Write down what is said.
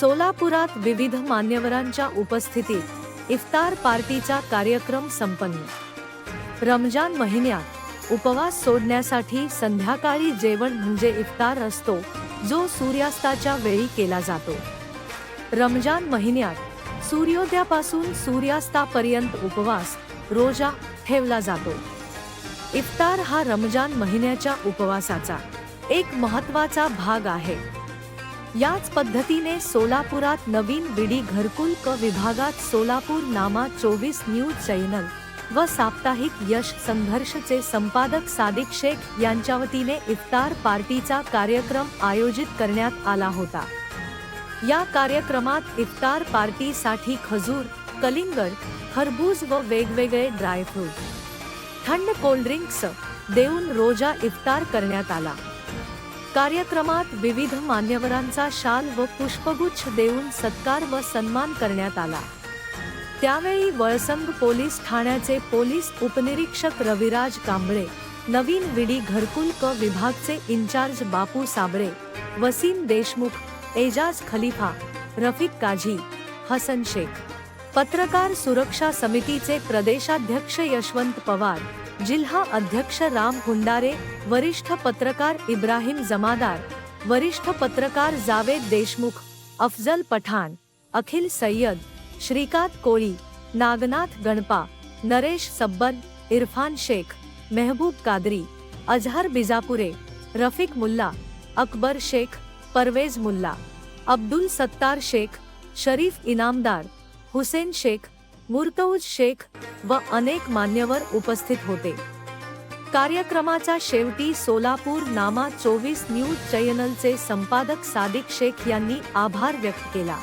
सोलापुरात विविध मान्यवरांच्या उपस्थितीत इफ्तार पार्टीचा कार्यक्रम संपन्न. रमजान महिन्यात उपवास सोडण्यासाठी संध्याकाळी जेवण म्हणजे इफ्तार असतो जो सूर्यास्ताच्या वेळी केला जातो. रमजान महिन्यात सूर्योदयापासून सूर्यास्तापर्यंत उपवास रोजा ठेवला जातो. इफ्तार हा रमजान महिन्याच्या उपवासाचा एक महत्त्वाचा भाग आहे. याच पद्धतीने सोलापुरात नवीन बिडी घरकुल क विभागात सोलापूर नामा चोवीस न्यूज चॅनल व साप्ताहिक यश संघर्षचे संपादक सादिक शेख यांच्या वतीने इफ्तार पार्टीचा कार्यक्रम आयोजित करण्यात आला होता. या कार्यक्रमात इफ्तार पार्टीसाठी खजूर कलिंगड खरबूज व वेगवेगळे ड्रायफ्रूट थंड कोल्ड्रिंक्स देऊन रोजा इफ्तार करण्यात आला. कार्यक्रमात विविध मान्यवरांचा शाल व पुष्पगुच्छ देऊन सत्कार व सन्मान करण्यात आला. त्यावेळी वळसंग पोलीस ठाण्याचे पोलीस उपनिरीक्षक रविराज कांबळे नवीन विडी घरकुल क विभागचे इंचार्ज बापू साबळे वसीम देशमुख एजाज खलिफा रफिक काझी हसन शेख. पत्रकार सुरक्षा समितीचे प्रदेशाध्यक्ष यशवंत पवार जिल्हा अध्यक्ष राम हुंडारे, वरिष्ठ पत्रकार इब्राहिम जमादार, वरिष्ठ पत्रकार जावेद देशमुख, अफजल पठाण, अखिल सय्यद श्रीकांत कोळी, नागनाथ गणपा, नरेश सब्बन, इरफान शेख, मेहबूब कादरी, अजहर बिजापुरे, रफिक मुल्ला, अकबर शेख, परवेज मुल्ला, अब्दुल सत्तार शेख, शरीफ इनामदार, हुसेन शेख मुर्तौज शेख व अनेक मान्यवर उपस्थित होते. कार्यक्रमाच्या शेवटी सोलापूर नामा चोवीस न्यूज चॅनलचे संपादक सादिक शेख यांनी आभार व्यक्त केला.